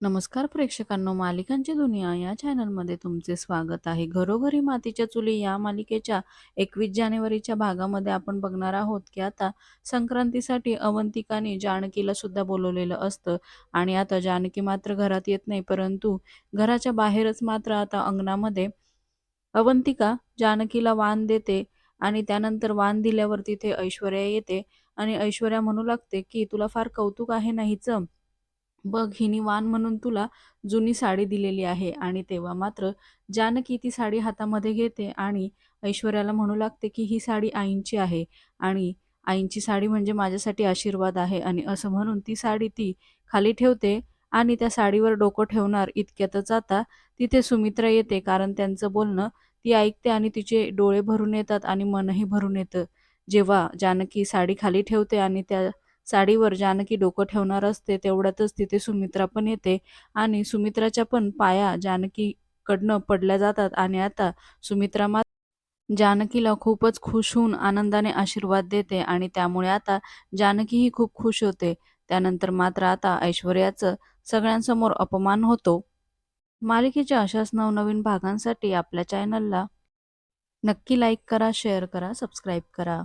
नमस्कार प्रेक्षकांनो मालिकांची दुनिया या चॅनलमध्ये तुमचे स्वागत आहे. घरोघरी मातीच्या चुली या मालिकेच्या एकवीस जानेवारीच्या भागामध्ये आपण बघणार आहोत की आता संक्रांतीसाठी अवंतिकाने जानकीला सुद्धा बोलवलेलं असतं आणि आता जानकी मात्र घरात येत नाही परंतु घराच्या बाहेरच मात्र आता अंगणामध्ये अवंतिका जानकीला वाण देते आणि त्यानंतर वाण दिल्यावर तिथे ऐश्वर्या येते आणि ऐश्वर्या म्हणू लागते की तुला फार कौतुक आहे ना हिचं? बघ हिने वाण म्हणून तुला जुनी साडी दिलेली आहे आणि तेव्हा मात्र जानकी ती साडी हातामध्ये घेते आणि ऐश्वर्याला म्हणू लागते की ही साडी आईंची आहे आणि आईंची साडी म्हणजे माझ्यासाठी आशीर्वाद आहे आणि असं म्हणून ती साडी ती खाली ठेवते आणि त्या साडीवर डोकं ठेवणार इतक्यातच आता तिथे सुमित्रा येते कारण त्यांचं बोलणं ती ऐकते आणि तिचे डोळे भरून येतात आणि मनही भरून येतं. जेव्हा जानकी साडी खाली ठेवते आणि त्या साडीवर जानकी डोकं ठेवणार असते तेवढ्यातच तिथे सुमित्रा पण येते आणि सुमित्राच्या पण पाया जानकीकडनं पडल्या जातात आणि आता सुमित्रा मात्र जानकीला खूपच खुश होऊन आनंदाने आशीर्वाद देते आणि त्यामुळे आता जानकीही खूप खुश होते. त्यानंतर मात्र आता ऐश्वर्याचं सगळ्यांसमोर अपमान होतो. मालिकेच्या अशाच नवनवीन भागांसाठी आपल्या चॅनलला नक्की लाईक करा शेअर करा सबस्क्राईब करा.